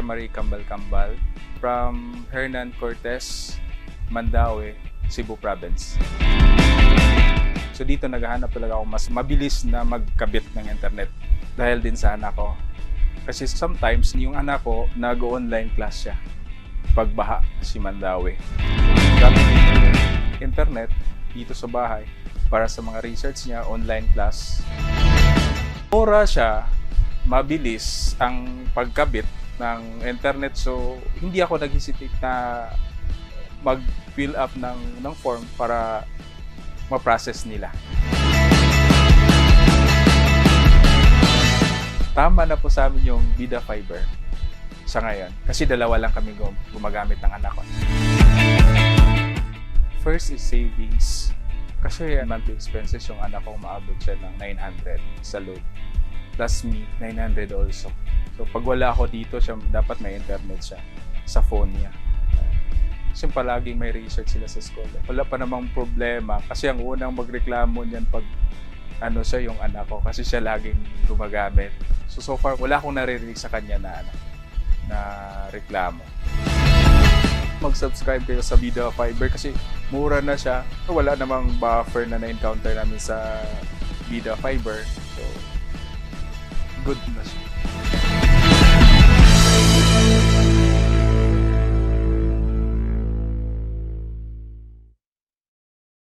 Marie Cambal-Cambal from Hernan Cortez, Mandaue, Cebu Province. So dito naghahanap talaga ako mas mabilis na magkabit ng internet dahil din sa anak ko. Kasi sometimes yung anak ko nag-online class siya pagbaha si Mandaue. Gamit internet dito sa bahay para sa mga research niya, online class. Mura siya, mabilis ang pagkabit ng internet so hindi ako nag-hesitate na mag-fill up ng, ng form para ma-process nila. Tama na po sa amin yung Vida Fiber sa ngayon. Kasi dalawa lang kami gum- gumagamit ng anak ko. First is savings. Kasi monthly expenses yung anak ko maabot siya ng 900 sa load. Plus me, 900 also. So pag wala ako dito, siya, dapat may internet siya sa phone niya. Kasi palaging may research sila sa school. Wala pa namang problema kasi ang unang magreklamo niyan pag ano siya yung anak ko kasi siya laging gumagamit. So so far wala akong naririnig sa kanya na ano, na reklamo. Mag-subscribe kayo sa Vida Fiber kasi mura na siya. Wala namang buffer na na-encounter namin sa Vida Fiber. So good na siya.